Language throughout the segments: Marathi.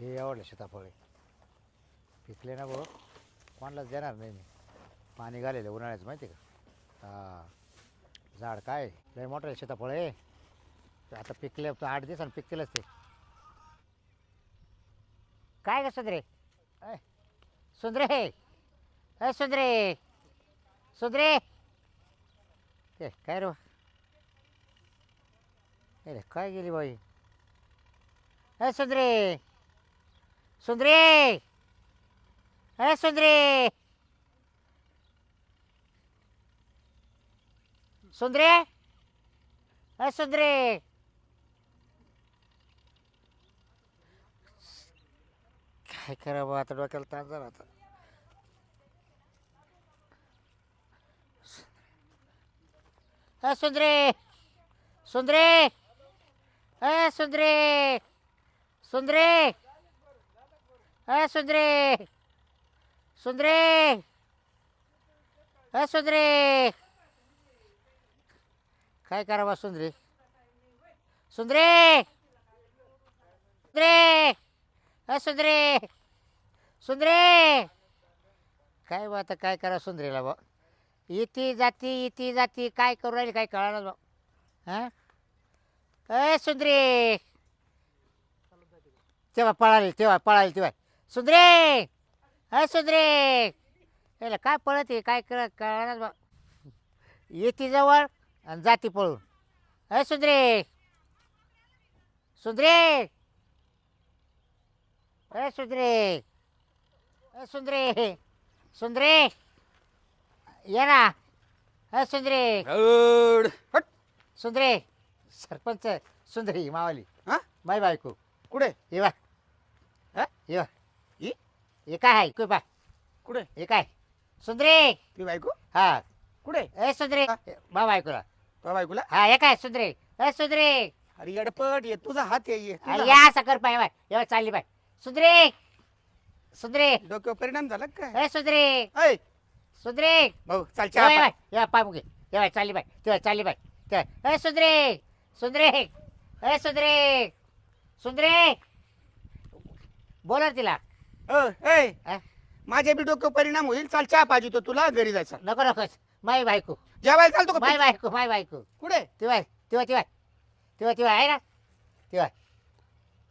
हे आवडलं सीताफळे पिकले ना भाऊ. कोणालाच देणार नाही मी. पाणी घालेलं उन्हाळ्याचं माहिती आहे का? हा. झाड काय? लय मोठं सीताफळ आहे. आता पिकले आठ दिवसानं पिकतीलच ते. काय ग सुंदरे? अय, सुंदरे! अय सुंदरे! सुंदरे! ते काय रे? अरे काय गेली बाई? अय सुंदरे! सुंदरे! अरे सुंदरे! सुंदरे! अरे सुंदरे! काय करावं आता डोक्याला ताण झाला आता. अय सुंदरे! सुंदरे! अय सुंदरे! सुंदरे! अ सुंदरे! सुंदरे! अ सुंदरे! काय करावा सुंदरे? सुंदरे! सुंदरे! अ सुंदरे! सुंदरे! काय बा आता काय करा सुंदरेला बा? इथे जाती इथे जाती काय करू राहिली काय कळालं बा. हां? अय सुंदरे! तेव्हा पळाली तेव्हा पळाली तेव्हा. सुंदरे अय सुंदरे याला काय पळत आहे? काय कळ कळणार बा येते जवळ आणि जाती पळून. अय सुंदरे सुंदरे अय सुंदरे अय सुंदरे सुंदरे ये ना. अय सुंदरे. हट. सुंदरे सरपंच सुंदरी मावाली. हा? माय बायको. कुठे? ये बा. हा? ये बा. ये? हे काय आहे? कोय बा कुठे? हे काय? सुंदरे! ती बायको? हा. कुठे? ए सुंदरे! हा? मा बायकोला तो बायकोला हा हे काय सुंदरे? ए सुंदरे! अरे येडपट ये तुझा हात ये तुझा अरे हात. या असं कर पाय बाय. ये चालली बाय. सुंदरे! सुंदरे! डोक्यावर परिणाम झाला का काय? ए सुंदरे! ऐ! सुंदरे! भाऊ चाल ये चहा बाय पाय. बाय. पाय मुगे. ये बाय चालली बाय. तेव्हा चालली बाय. तेव्हा ए सुंदरे! सुंदरे! ए सुंदरे! सुंदरे! बोला तिला. हा? माझ्या बी डोक्यावर परिणाम होईल चाल चहा पाहिजे तो तुला घरी जायचं नको नकोच माय बायको. जेवायला चालतो का माय बायको माय बायको. कुठे? तेव्हा तेव्हा तेव्हा तेव्हा तेव्हा आहे ना? तेव्हा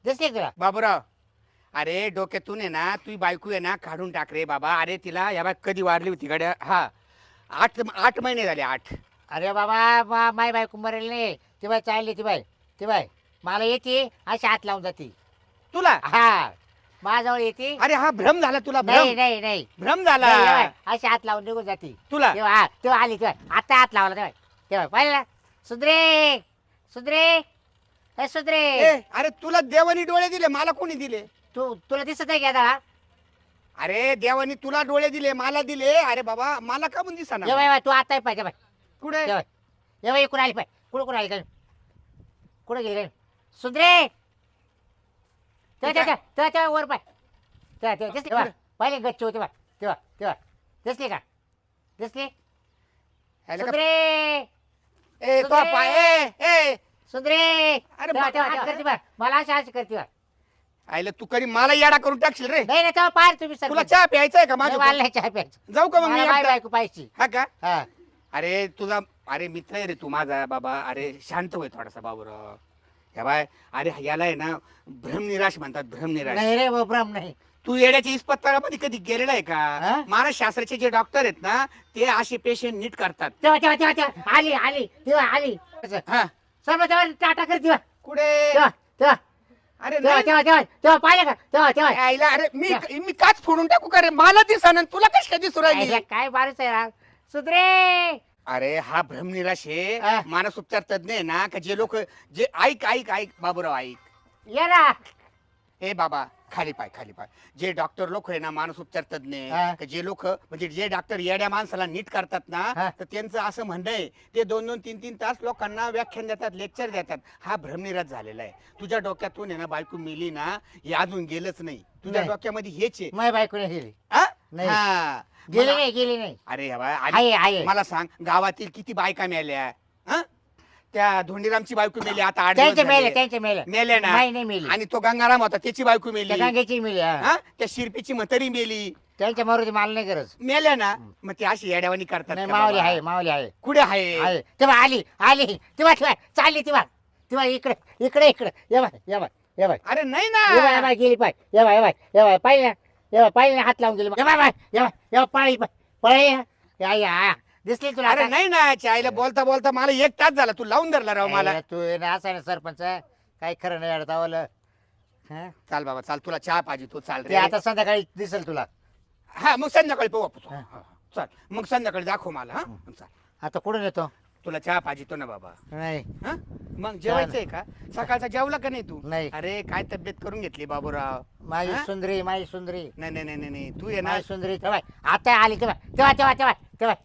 दिसली का तुला? बाबूराव अरे डोक्यातून आहे ना तुझी बायको आहे ना काढून टाक रे बाबा. अरे तिला या बाय कधी वारली होती गाड्या? हा आठ आठ महिने झाले आठ. अरे बाबा मा माय बायको मरेल नाही तेव्हा चालली ती बाय ती बाय मला येते अशी हात लावून जाते. तुला? हा. माझ्याजवळ येते. अरे हा भ्रम झाला तुला नाही भ्रम. नाही नाही. भ्रम नाही, झाला बाय, अशी हात लावून निघून जाते. तुला? तेव्हा हा तेव्हा आली तेव्हा. आता हात लावला तेव्हा. तेव्हा पाहिलं? ना सुंदरे सुंदरे ए सुंदरे ए, अरे तुला देवानी डोळे दिले मला कोणी दिले? तू तुला दिसत नाही का अरे देवानी तुला डोळे दिले मला दिले. अरे बाबा मला का म्हणून दिसा बाय तू आता पाहिजे बाय. कुठे? ये इकडून आली पाय. कुठं कुठं आली काय? कुठं गेली? काय सुंदरे तेव्हा तेव्हा वर पाय. तेव्हा तेव्हा दिसली का? पहिले गच्ची होती बा तेव्हा तेव्हा दिसली का? दिसली? का- सुंदरे! ए, तो सुंदरे! पाय ए, ए. सुंदरे! अरे तेव्हा बाबा, तेव्हा हात करते बा मला अशी अशी करते बा आईला तू कधी मला येडा करून टाकशील रे? नाही नाही तेव्हा पार तुम्ही तुला सरपंच. चहा प्यायचा आहे का माझ्या मला नाही चहा प्यायचं. जाऊ का मग मी मला बाय एकटा? बायको पाहिजे. हा का? हा. अरे तुझा अरे मित्र आहे रे तू माझा बाबा. अरे शांत होय थोडासा बाबूराव. ह्या बाय अरे याला आहे ना भ्रमनिराश म्हणतात भ्रमनिराश. नाही रे वो भ्रम नाही. तू येड्याच्या इस्पतळामध्ये कधी गेलेला आहे हा? का मानस शास्त्राचे जे डॉक्टर आहेत ना ते असे पेशंट नीट करतात. तेव्हा तेव्हा तेव्हा तेव्हा आली आली तेव्हा आली. हा. सर्व तेव्हा टाटा कर तेव्हा. कुठे? तेव्हा तेव्हा. अरे तेव्हा नाही. तेव्हा तेव्हा तेव्हा पाहिलं का? तेव्हा तेव्हा. आईला अरे मी मी काच फोडून टाकू का रे? मला दिसा तुला कशी राहिली? आईला काय माणूस आहे राव सुधरे! अरे हा भ्रमनिराश आहे हा. मानस उपचार तज्ञ आहे ना का जे लोक जे ऐक ऐक ऐक बाबूराव ऐक ये ना ए बाबा खाली पाय खाली पाय जे डॉक्टर लोक आहे ना मानस उपचार तज्ञ हा. का जे लोक म्हणजे जे डॉक्टर येड्या माणसाला नीट करतात ना हा. तर त्यांचं असं म्हणणं आहे ते दोन दोन तीन तीन तास लोकांना व्याख्यान देतात लेक्चर देतात हा भ्रमनिराश झालेला आहे तुझ्या डोक्यातून आहे ना बायको मिली ना हे अजून गेलंच नाही तुझ्या नाही. डोक्यामध्ये हेच आहे माय बायको नाही गेली हा? नाही. हा. गेली मला- नाही गेली नाही. अरे आहे आहे. मला सांग गावातील किती बायका मिळाल्या हा? त्या धोंडीरामची बायको मेली आता आठ दिवस त्यांचे मेले झाले. त्यांचे मेले. मेले ना? नाही नाही मेली. आणि तो गंगाराम होता त्याची बायको मेली. गंगेची मेली हा. हा? त्या शिरपीची म्हातारी मेली. त्यांच्या मारुती मला नाही गरज. मेल्या ना? मग ती अशी येड्यावानी करतात नाही का मावली बाबा? आहे मावली आहे. कुठे आहे? आहे. तेव्हा आली आली. तेव्हा तेव्हा चालली तेव्हा. तेव्हा इकडे इकडे इकडे. ये बाय ये बाय ये बाय. अरे नाही ये बाय ये ना बाय गेली पाय. ये बाय ये बाय ये बाय. पाहिजे ये बाय पाहिजे हात लावून बाय बाय ये ये पळी पळी दिसली तुला अरे आता? नाही ना चायला बोलता बोलता मला एक तास झाला तू लावून धरला राव मला. तू ये ना असा ना सरपंच. काही खरं नाही अडतावलं हा? चाल बाबा चाल तुला चहा पाहिजे तू चाल ते रे आता संध्याकाळी दिसेल तुला. हा मग संध्याकाळी पाहू आपण. हा. हा, हा. चाल मग संध्याकाळी दाखव मला हा. चाल. आता कुठून येतो? तुला चहा पाहिजे तो ना बाबा. नाही. हा? मग जेवायचंय का? सकाळचा जेवला का नाही तू? नाही. अरे काय तब्येत करून घेतली बाबूराव? माझी हा? सुंदरी माझी सुंदरी. नाही नाही नाही नाही, नाही. तू ये ना. माझी सुंदरी तेव्हा आता आली तेव्हा तेव्हा तेव्हा तेव्हा तेव्हा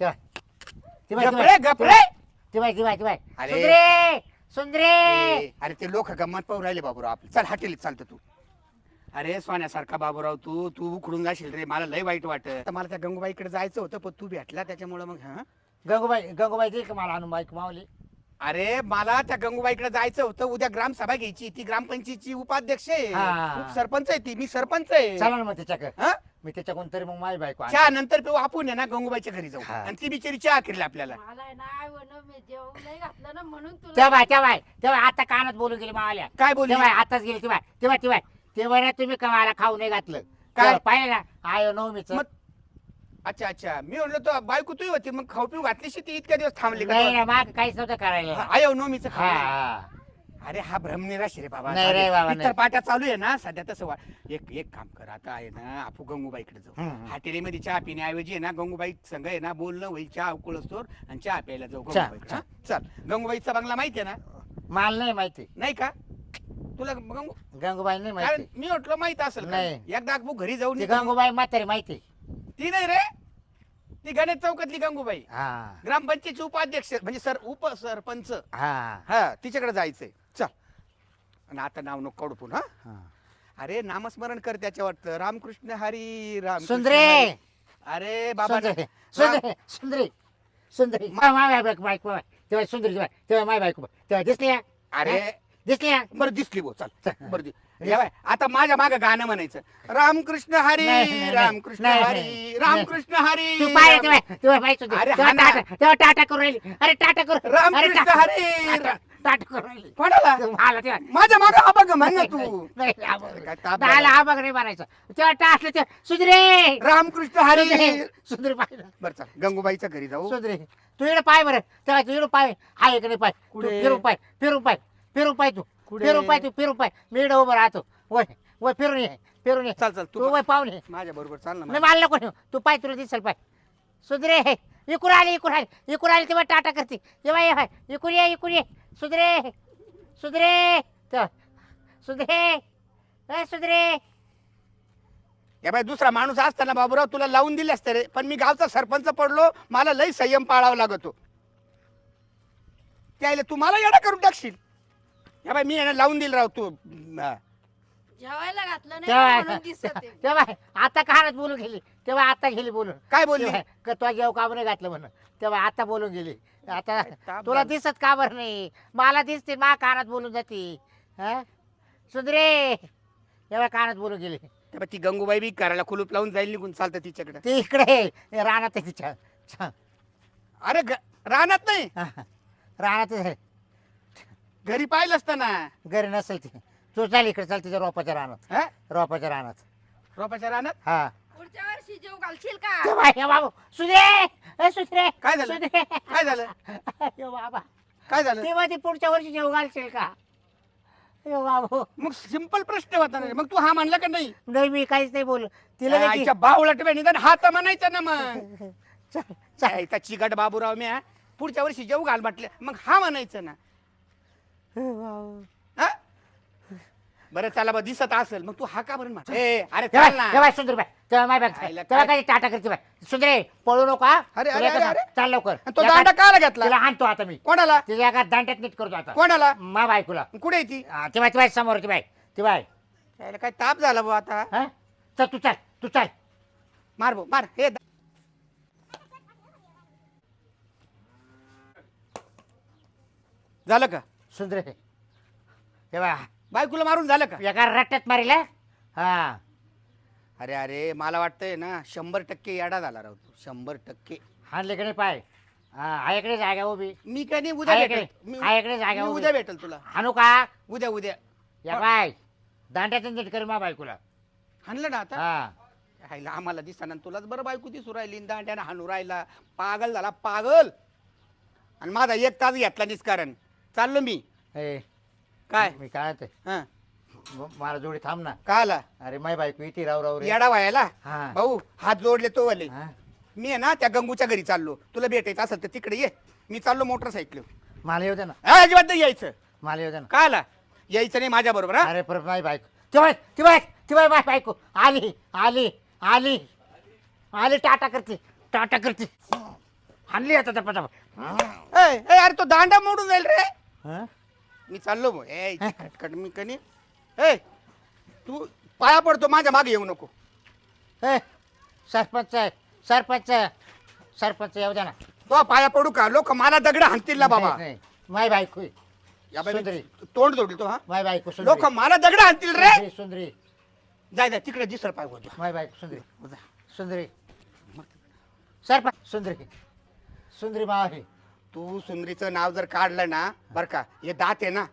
तेव्हा तेव्हा गपरे, गपरे. तेव्हा तेव्हा तेव्हा अरे. सुंदरे सुंदरे! ए, अरे ते लोक गंमत पाहू राहिले बाबूराव आपले. चल हॉटेल चालतं तू. अरे सोन्यासारखा बाबूराव तू तू उखडून जाशील रे. मला लय वाईट वाटत. मला त्या गंगूबाईकडे जायचं होतं पण तू भेटला त्याच्यामुळे मग हा? गंगूबाई गंगूबाई दे का मला आणून बाईक मावली अरे मला त्या गंगूबाईकडे जायचं होतं. उद्या ग्रामसभा घ्यायची. ती ग्रामपंचायतीची उपाध्यक्ष आहे. हा. सरपंच आहे ती. मी सरपंच आहे. चला ना मग त्याच्याकडे. हा? मी त्याच्याकडून तरी मग माझी बायको आणते. चहा नंतर पिऊ. आपण आहे ना गंगूबाईच्या घरी जाऊ. हा. आणि ती बिचारी चहा केली आपल्याला. मला आहे ना आई वडील मी जेवू नाही घातलं ना म्हणून तुला तेव्हा तेव्हा तेव्हा आता कानात बोलून गेली मावाल्या काय बोलली? तेव्हा आताच गेली तेव्हा तेव्हा तेव्हा. तेव्हा ना तुम्ही का मला खाऊ नाही घातलं. काय? तेव्हा पाहिलं ना आयो नवमीच. मग अच्छा अच्छा मी म्हणलो तो बायको तू होती मग खाऊ पिऊ घातलीशी ती इतक्या दिवस थांबली का नाही माग काहीच नव्हतं करायला आयो नोमीच हा हा. अरे हा भ्रमनिराश रे बाबा नाही रे बाबा, इतर. पाट्या चालू आहे ना सध्या तसं वा एक एक काम कर आता आहे ना आपू गंगूबाईकडे जाऊ हम्म. हॉटेलीमध्ये चहा पिण्याऐवजी आहे ना गंगूबाई संघ आहे ना बोलणं होईल चहा उकळ असतो आणि चहा प्यायला जाऊ चहा, गंगूबाईकडे हा? चल गंगूबाईचा बंगला माहिती आहे ना मला नाही माहिती नाही का तुला गंगू गंगूबाई नाही कारण माहिती मी म्हटलं माहीत असेल का? नाही. एकदा आपू घरी ती येतो. गंगूबाई म्हातारी माहिती ती नाही रे. ती गणेश चौकातली गंगूबाई. हा. ग्रामपंचायतची उपाध्यक्ष म्हणजे सर उपसरपंच हा. हा तिच्याकडे जायचंय. चल. आणि आता नाव नको काढू पुन्हा. हा. अरे नामस्मरण कर त्याच्या वाटतं. रामकृष्ण हरी राम सुंदरे. अरे बाबा. सुंदरे. सुंदरे. सुंदरी. सुंदरी. मा- माय बायको बायको. बाय. तेव्हा सुंदरी तेव्हा तेव्हा माय बायको. तेव्हा दिसली का? अरे. दिसली का? बरं दिसली चल. चल. बरं दि- बाय, आता माझ्या माग गाणं म्हणायचं. रामकृष्ण हरी नाही, नाही, नाही. रामकृष्ण नाही, हरी नाही. रामकृष्ण हरी. तू पाय राम-. अरे हा ना. टाटा तेव्हा टाटा करून राहिली. अरे टाटा करू अरे रामकृष्ण टाटा- हरी टाटा- टाटा करून राहिली. कोणाला? मला तेव्हा. माझ्या माग बघ म्हण तू. नाही. काय ताप झाला? नाही मारायचं तेव्हा ते सुंदरे रामकृष्ण हरी. पाहिलं बरं चल गंगूबाईच्या घरी जाऊ. सुंदरे तू इकडे पाय बरं. तेव्हा तू इकडे पाय. हा इकडे पाय? तू कुठे? फिरून पाय फिरून पाय फिरून पाय तू. कुठे? फिरून पाय तू फिरून पाय. मी इकडे उभं राहतो. वय वय फिरून ये फिरून ये. चल चल तू तू वय पाहून ये. माझ्या बरोबर चाल ना मला नको नेऊ. तू पाय तुला दिसेल पाय. सुधरे इकून आली इकून आली. इकून आली तेव्हा टाटा करते. तेव्हा ये हाय इकून ये इकून ये. सुधरे सुधरे. तेव्हा सुधरे. ए सुधरे. या बाय दुसरा माणूस असताना बाबूराव तुला लावून दिले असते रे. पण मी गावचा सरपंच पडलो मला लई संयम पाळावा लागतो. त्याला तू मला येडा करून टाकशील. या बाय मी याला लावून दिल राव तू. जेवायला घातलं नाही तेव्हा म्हणून दिसत आहे. तेव्हा आता कानात बोलून गेली. तेव्हा आता गेली बोलून. काय बोलली? तेव्हा का तुला जेव का नाही घातलं म्हणून. तेव्हा आता बोलून गेली. आता ताप तुला झाला. दिसत का बरं नाही? मला दिसते मा कानात बोलून जाते. हा? सुंदरे! तेव्हा कानात बोलून गेली. त्या बाई ती गंगूबाई बी करायला कुलूप लावून जाईल निघून चालतं तिच्याकडे. ती इकडे रानात आहे तिच्या. छा. अरे ग- रानात नाही? हा. रानातच आहे. घरी पाहिलं असतं ना? घरी नसेल ती. तू चाल इकडे चाल तिच्या रोपाच्या रानात. हा? रोपाच्या रानात. रोपाच्या रानात? हा. पुढच्या वर्षी जेव घालशील का? हे बाबू सुधरे ए सुधरे काय झालं? सुधरे काय झालं? हे बाबा. काय झालं? तेव्हा ती पुढच्या वर्षी जेव घालशील का? हे बाबू. मग सिंपल प्रश्न होता ना. मग तू हा म्हणला का नाही? नाही मी काहीच नाही बोल तिला देखील- आईच्या बावळट निदान हा तर म्हणायचा ना मग. चल, चल. चिकट बाबूराव म्या पुढच्या वर्षी जेव घाल म्हटलं. मग हा म्हणायचं ना. हे? बरं चला बा दिसत असेल. मग तू हा का बरं ए अरे चाल ना. सुंदर बाय माय बॅग आईला तेव्हा काय- टाटा करते बाय सुंदरे पळू नको अरे, तुला अरे. चाल लवकर. आणि तो एका- दांडा काला घेतला? तिला आणतो आता मी. कोणाला? तिच्या एका दांड्यात नीट करतो आता? कोणाला? मा बायकोला. कुठे आहे ती? हा, ती बाय ती बाय समोर ती बाय ती बाय त्याला काय ताप झाला भाऊ आता? हा? चल तू चाल तू चाल. मार भाऊ मार. हे दा- झालं का? सुंदरे तेव्हा बायकोला मारून झालं का? एका रट्ट्यात मारिला. हा. अरे अरे मला वाटतंय ना शंभर टक्के याडा झाला राव तू. शंभर टक्के. हाणले नाही पाय? हा आहे जागा उभी. मी काय नाही? उद्या आहे भेटेल. इकडे. मी आहे इकडे जागा मी उभी. उद्या भेटेल तुला. हाणू का? उद्या उद्या. या बाय. दांड्याचं नीट कर मा बायकोला. हाणलं ना आता? हा. हायला आम्हाला दिसताना तुलाच बरं बायको दिसू राहिली न दांड्यानं हाणू राहिला. पागल झाला पागल. आणि माझा एक तास घेतला निस्कारण. चाललो मी. ए, काय? मी काय ते हा. मला जोडी थांब ना. काय आला? अरे माय बायको इथे राव राव रे. येडा व्हायला हा. भाऊ हात जोडले तो वाले. हा. मी आहे ना त्या गंगूच्या घरी चाललो. तुला भेटायचं असेल तर तिकडे ये. मी चाललो मोटरसायकल मला येऊ दे ना. अजिबात नाही यायचं. मला येऊ दे ना. काय आला? यायचं नाही माझ्या बरोबर हा? अरे परत माझी बायको. ती बाय ती बाय ती बाय माय बायको. आली आली आली. आली टाटा करते टाटा करते. आणली आता त्या पटापट अरे तो दांडा मोडून जाईल रे. हा? मी चाललो भाऊ. ए इथे खटखट मी कनी. ए तू पाया पडतो माझ्या मागे येऊ नको. ए, सरपंच सरपंच सरपंच येऊ द्या ना. तो पाया पडू का? लोक मला दगड हाणतील ना बाबा. नाही, नाही. माय बायको आहे. या बाई, सुंदरी. तोंड जोडली तो हा? माय बायको लोक मला दगड हाणतील रे. सुंदरी, सुंदरी. जाय जाय तिकडे दिसर पाय होतो माय बायको सुंदरी. सुंदरी. सरपंच सुंदरी. सुंदरी मावली तू सुंदरीचं नाव जर काढलं ना बर का हे दात आहे ना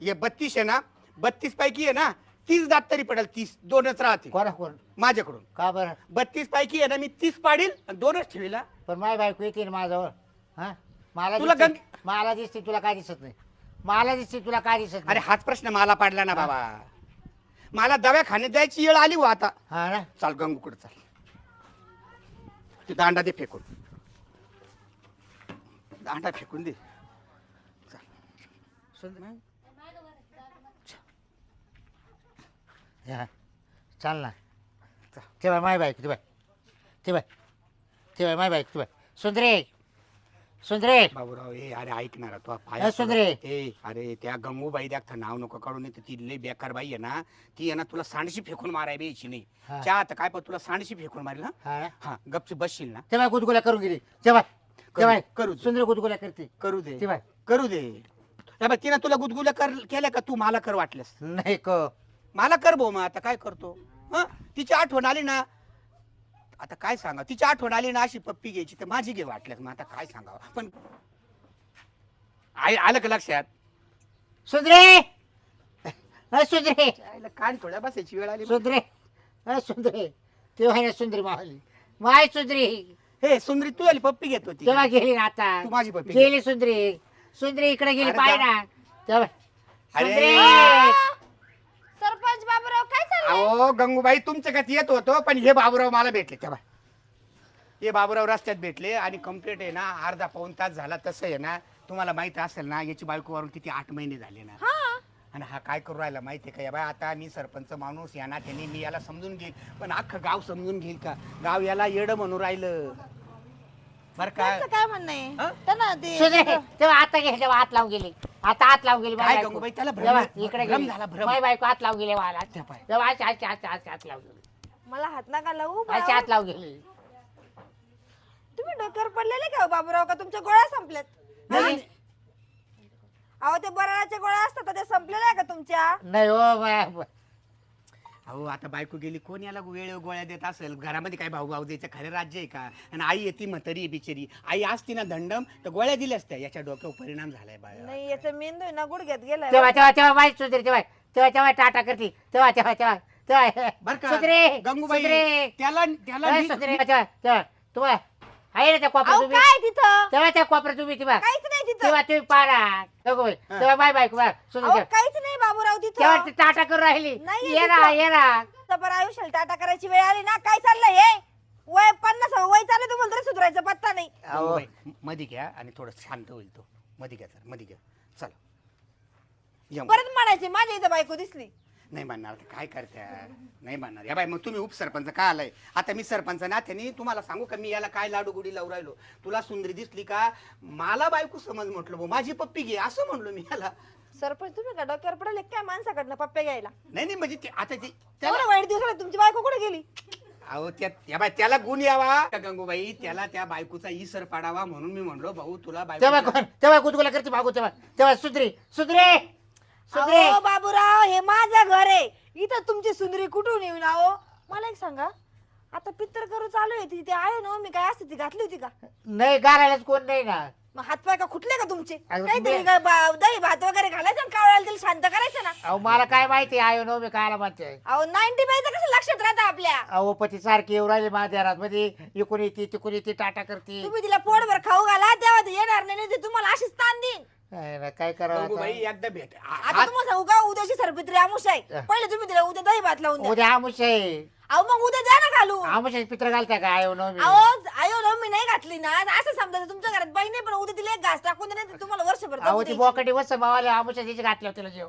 हे बत्तीस आहे ना बत्तीस पैकी आहे ना तीस दात तरी पडेल तीस दोनच राहते कोणा कोण? माझ्याकडून. का बरं? बत्तीस पैकी आहे ना मी तीस पाडील आणि दोनच ठेवीला. पण माय बायको येते ना माझ्याजवळ हा? मला तुला दिसते- गंग- मला दिसते तुला काय दिसत नाही. मला दिसते तुला काय दिसत अरे नाही हाच प्रश्न मला पाडला ना बाबा. मला दवाखान्यात जायची वेळ आली हो आता. हा ना? चाल गंगूकडे चाल. ते दांडा दे फेकून. दांडा फेकून दे. सुंदर हा चाल. ना. ते बाय माय बायको ते बाय. ते बाय. ते बाय माय बायको ते बाय. सुंदरे. सुंदरे. बाबूराव ए अरे ऐकणार तो ए, सुंदरे. ए अरे त्या गंगूबाई द्या नाव नको काढून येते ती लई बेकार बाई आहे ना. ती आहे ना तुला सांडशी फेकून माराय यायची नाही. हा. चहा आता काय पण तुला सांडशी फेकून मारेल ना हा. ना? हा गपची बसशील ना. ते बाय गुदगुल्या करून गेली. ते बाय. ते करू- बाय करू दे. सुंदर गुदगुल्या करते. करू दे. ते बाय. करू दे. बघ, तिनं तुला गुदगुल्या कर केल्या का तू? मला कर वाटल्यास नाही को. मला कर भाऊ मग आता काय करतो? हं? तिची आठवण आली ना? आता काय सांगा? तिची आठवण आली ना अशी पप्पी घ्यायची तर माझी घे वाटल्यास मग आता काय सांगावं? पण आई आलं का लक्षात? सुंदरे! अ, सुंदरे! आईला कान थोड्या बसायची वेळ आली. सुंदरे! अ, सुंदरे! ते आहे ना सुंदरी मावली. माय सुंदरी! हे सुंदरी तू आली पप्पी घेत होती तेव्हा गेली ना आता. तू माझी पप्पी. गेली सुंदरी. सुंदरी इकडे गेली अरे पाय जा. ना. तेव्हा. अरे. सुंदरी. सरपंच बाबूराव काय चाललंय? अहो गंगूबाई तुमच्या कधी येत होतो पण हे बाबूराव मला भेटले तेव्हा. हे बाबूराव रस्त्यात भेटले आणि कंप्लीट आहे ना अर्धा पाऊन तास झाला तसं आहे ना तुम्हाला माहिती असेल ना याची बायकोवरून किती आठ महिने झाले ना. हा? आणि हा काय करू राहिला माहितीये का? या बाय आता मी सरपंच माणूस या ना त्यांनी मी याला समजून घेईल पण अख्खं गाव समजून घेईल का? गाव याला येड म्हणून राहिलं. बर काय त्यांचं काय म्हणणं आहे? ते तेव्हा आता गेली तेव्हा हात लावून गेली. आता हात लावून गेली काय. गंगूबाई, त्याला भ्रम- इकडे भ्रम गेली. झाला, भ्रम. माझी बायको हात लावून गेली मला त्या पाय. तेव्हा अशी अशी अशी अशी हात लावून गेली. मला हात नका लावू अशी बाबा. हात लावून गेली. तुम्ही डोक्यावर पडलेले का हो बाबूराव? का तुमच्या गोळ्या संपल्यात? हा? नाही, अहो ते बराळाच्या गोळ्या असतात त्या संपलेल्या आहे का तुमच्या? नाही हो अहो आता बायको गेली कोण याला वेळ गोळ्या देत असेल? घरामध्ये काय भाऊ भाऊ द्यायचं? खरं राज्य आहे का? आणि आई येते म्हातारी आहे बिचारी. आई असती ना दंडम तर गोळ्या दिल्या असत्या याच्या डोक्यावर परिणाम झालाय बाय नाही याचा मेंदू आहे ना गुडघ्यात गेलाय. तेव्हा तेव्हा तेव्हा माहीत सुंदरी तेव्हा तेव्हा तेव्हा टाटा करते. तेव्हा तेव्हा तेव्हा तेव्हा. बर का सुंदरे गंगूबाई सुंदरे त्याला त्याला तेव्हा तेव्हा आहे ना त्या कोपऱ्यात अहो तुम्ही? काय तिथं? तेव्हा त्या कोपऱ्यात तुम्ही तेव्हा. काहीच नाही तिथं. तेव्हा तुम्ही पारा गंगूबाई तेव्हा बाय बायको बाय. अहो सुंदर काहीच नाही बाबूराव तेव्हा तिथं ती टाटा करून राहिली. नाही ये ना तिथं. ये ना तर आयुष्याला टाटा करायची वेळ आली ना. काय चाललंय हे? वय पन्नास वय चाललं तुम्हाला तरी सुधारायचा पत्ता नाही. अहो. गंगूबाई, मध्ये घ्या आणि थोडं शांत होईल तो. मध्ये घ्या सर. मध्ये घ्या. चला. या मग. परत म्हणायची माझ्या इथं बायको दिसली. नाही म्हणणार आता काय करत्या नाही म्हणणार. या बाई मग तुम्ही उपसरपंच का आलाय? आता मी सरपंच ना त्यांनी तुम्हाला सांगू का मी याला काय लाडू गुडी लावू राहिलो? तुला सुंदरी दिसली का? मला बायको समज म्हटलं भाऊ माझी पप्पी घे असं म्हणलो मी याला. सरपंच तुम्ही का डोक्यावर पडले काय माणसाकडनं पप्पे घ्यायला? नाही नाही म्हणजे ते आता ते त्याला वाईट दिवसाला तुमची बायको कुठे गेली? अहो त्या या बाय त्याला गुण यावा. का गंगूबाई त्याला त्या बायकोचा इसर पाडावा म्हणून मी म्हणलो भाऊ तुला तेव्हा बायको कोण? तेव्हा गुदगुला करते भागू तेव्हा तेव्हा सुधरी सुधरे! अहो बाबूराव हे माझं घर आहे. इथं तुमची सुंदरी कुठून येऊन आहो? मला एक सांगा. आता पित्तर करू चालू आहे ती. आहे ना मी काय असते ती घातली होती का? नाही गारायलाच कोण नाही ना. मग हातपाय का खुटले का तुमचे? अगं, काहीतरी मी- काय बा- दही भात वगैरे घालायचं आणि कावळ्याला तिला शांत करायचं ना. अहो मला काय माहिती आयो नो मी कायला म्हणते. अहो नाईन्टी बायचं कसं लक्षात राहतं आपल्या? अहो पती सारखी येऊ राहिली माझ्यात मध्ये इकून येते तिकून येते टाटा करते. तुम्ही तिला पोटभर खाऊ घाला तेव्हा ती येणार नाही नाही तुम्हाला अशीच ताण देईन. काय ना, काय करावं गंगूबाई आता? एकदा भेट आ- आता हात- तुम्हाला सांगू का उद्याची सरपित्री आमुष आहे पहिले तुम्ही तिला उद्या दही भात लावून द्या उद्या आमुष आहे अहो मग उद्या द्या ना घालू आमुष पित्र घालता का आयो नो मी अहो आयो ना मी नाही घातली ना असं समजा तुमच्या घरात बाई नाही पण उद्या तिला एक घास टाकून दे नाही तर तुम्हाला वर्षभर अहो ती. बोकडी वस मावाले आमुष तिची घातल्या तिला जेव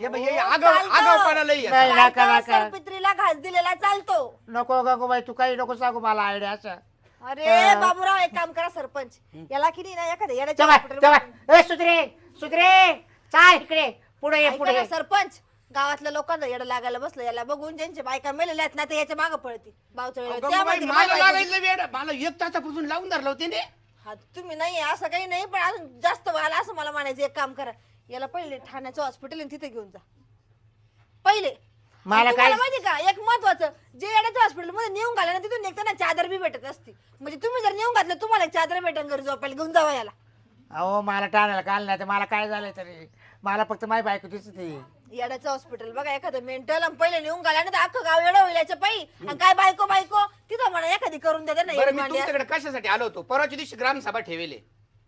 हे बाई, हे अहो, आगाव चालतं. आगावपणा लई आहे. नाही. नका, चालतं, नका. सरपित्रीला घास दिलेला चालतो नको गंगूबाई तू काही नको सांगू मला आयडिया असं अरे. बाबूराव एक काम करा सरपंच. याला किती ना एखाद्या hospital ए सुधरे सुधरे चाल इकडे. पुढे ये ऐका पुढे ना. सरपंच गावातल्या लोकांना येडं लागायला बसलं याला बघून ज्यांच्या बायका मेलेल्या आहेत ना ते याच्या मागे पळती बावच्या अहो, वेळेला. गंगूबाई, त्या मला म्हणतील, "माय बायको-" लागायचं वेड मला एक तासापासून लावून धरलं होते ने. हा तुम्ही नाही असं काही नाही पण अजून जास्त व्हायला असं मला म्हणायचं एक काम करा. याला पहिले ठाण्याचं हॉस्पिटल तिथे घेऊन जा. पहिले. मला काय- माहिती का एक महत्वाचं जे येण्याचं हॉस्पिटलमध्ये नेऊन घाला ना तिथून निघताना चादर बी भेटत असते. म्हणजे तुम्ही जर नेऊन घातलं तुम्हाला एक चादर भेटेल घरी झोपायला घेऊन जावा याला. अहो मला टाळायला काल नाही तर मला काय झालं तरी? मला फक्त माझी बायको दिसते. येण्याचं हॉस्पिटल बघा एखादं मेंटल आणि पहिले नेऊन घाला ना तर अख्खं गाव येडं होईल याच्या पायी आणि काय बायको बायको? तिथं म्हणा एखादी करून देते ना बरं येडी मी मांडी असं. तुमच्याकडे कशासाठी आलो होतो? परवाच्या दिवशी ग्रामसभा ठेवले.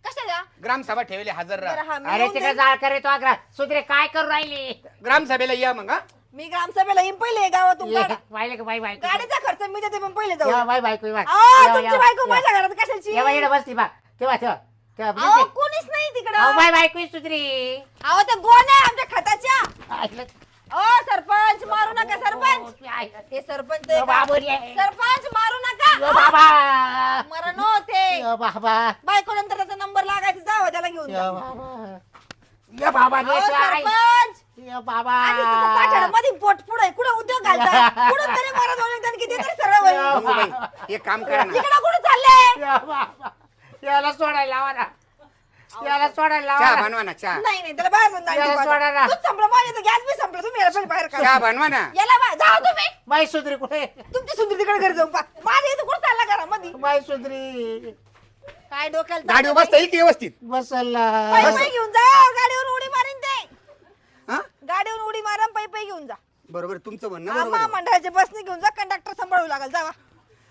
कशाला? ग्रामसभा ठेवले हजर बरं, राहा हा, मी अरे येऊन तिकडे जाईन. जाळ करे तो अग्रा सुधरे काय करू राहिली? ग्रामसभेला या मग हा. मी ग्रामसभेला येईन पहिले गावातून ये. पाहिलं का बाई बायको? गाडीचा खर्च मी देते पण पहिले जाऊ माझी बायको ये बा. अहो, तुमची तेव्हा- बायको माझ्या घरात कशाची? तेव्हा येणं बसली बा तेव्हा तेव्हा तेव्हा अहो कोणीच नाही अहो तिकडं बाय बायको आहे सुधरी. अहो त्या गोण्या आमच्या खताच्या. ऐकलं? ओ सरपंच मारू नका सरपंच. ऐकलं. हे सरपंच आहे का? सरपंच मारू यो नका बाबा. मरण होते. यो बाबा. बायको नंतर त्याचा नंबर लागायचा जावं त्याला घेऊन जा. बाबा. यो बाबा अहो, आई. सरपंच. यो बाबा. आधीच तिथं पाठ्यामध्ये पोट पुढे कुठं उद्योग घालता कुठं तरी मला दोन एकदा किती तरी सरळ होईल गंगूबाई एक काम करा ना. इकडं कुठं चालले यो बाबा. याला सोडायला लावा ना. याला सोडायला लावा चहा ना. बनवा ना चहा. नाही नाही त्याला बाहेर जाऊन दांडी याला पाजा. सोडा ना. दूध संपलं माझ्या गॅस बी संपलं. तुम्ही याला पहिले बाहेर चहा काढा बनवा ना. याला बाहेर जाओ तुम्ही. माई सुधरी कुठे? तुमची सुंदर तिकडे घरी जाऊन पा माझ्या इथं कुठं चालला घरामध्ये? माई सुधरी काय डोक्याला ताप बसता येईल की व्यवस्थित. बसल. पायी पायी घेऊन जा ते हा गाडीवर उडी मारा पायी पायी घेऊन जा. बरोबर तुमचं म्हणणं बरोबर आम्हा आहे. मंडळाच्या बसने घेऊन जा कंडक्टर सांभाळू लागेल जावा.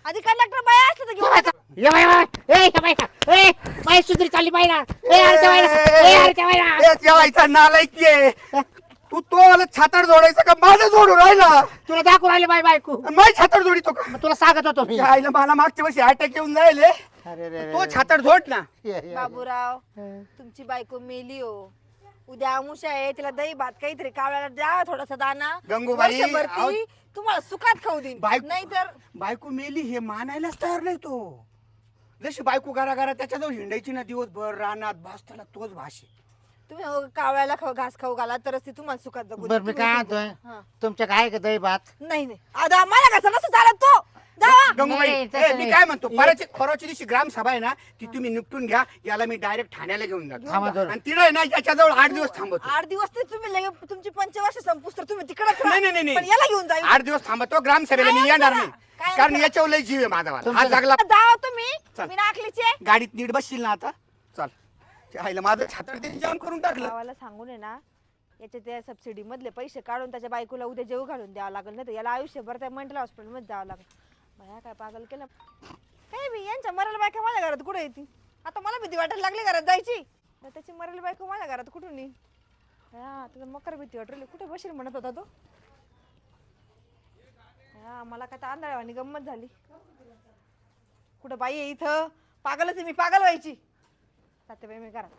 आधी कंडक्टर बाया असलं तर घेऊन जा. ये बाई बाई ए ये बाई ए माई सुधरी चालली बाई ना ए अरे त्या बाईला. ए अरे त्या बाईला ए, जेवायचा नालायक आहे. तू तो मला छातड जोडायचा का? माझं जोडून राहिला. तुला दाखवू राहिले बाई बायको. माझी छातड जोडितो का? मग तुला सांगत होतो मी. मला मागच्या वर्षी अटॅक येऊन जायले. अरे रे रे तो. छातड जोड ना. बाबूराव तुमची बायको मेली हो. उद्या आमुष आहे तिला दही भात काहीतरी कावळ्याला द्या थोडासा दाना. गंगूबाई, वर्षभर तुम्हाला सुखात खाऊ देईन बायको- नाही तर बायको मेली हे मानायलाच तयार नाही तो. जशी बायको घरा घरा त्याच्याजवळ हिंडायची ना दिवसभर रानात भास त्याला तोच भाषे. तुम्ही हो, कावळ्याला खाऊ घास खाऊ घाला तरच ती तुम्हाला सुखात जगू बरं मी. काय म्हणतोय? हा. तुमच्या काय का दही भात? नाही नाही. आता माझ्या घासा नसतं चालत तो. गंगूबाई नाही, ए, तसं मी नाही. काय म्हणतो ये- परवाची परवाच्या दिवशी ग्रामसभा आहे ना ती तुम्ही निपटून घ्या याला मी डायरेक्ट ठाण्याला घेऊन थांबा जातो जरा. आणि तिला आहे ना याच्याजवळ आठ दिवस थांबतो आठ दिवस ते तुम्ही लगे तुमची पंचवर्ष संपूस तर तुम्ही तिकडच नाही नाही नाही पण याला घेऊन. जाईल आठ दिवस थांबतो ग्रामसभेला मी काय येणार करा? नाही. काय कारण करा? याच्यावर लय जीव आहे माझा वाला. हा जगला. जाओ तुम्ही. चल. मी नाकलीचे गाडीत नीट बसशील ना आता? चल. आईला माझं छातर ते जेवण करून टाकलं. गावाला सांगून आहे ना याच्या त्या सबसिडी मधले पैसे काढून त्याच्या बायकोला उद्या जेव घालून द्यावं लागेल नाही तर याला आयुष्यभर त्या मेंटल हॉस्पिटलमध्ये जावं लागेल. बाया काय पागल केलं? काय मी यांच्या मरायला बायका माझ्या घरात कुठे येते आता मला भीती वाटायला लागली घरात जायची. तर त्याची मरायला बायको माझ्या घरात कुठून येईल? हा मकर भीती वाटली कुठे बशील म्हणत होता तो? हा मला काय तर आंधळ्यावानी गंमत झाली. कुठं बाई आहे इथं? पागलच आहे मी पागल व्हायची. जाते बाई मी घरात.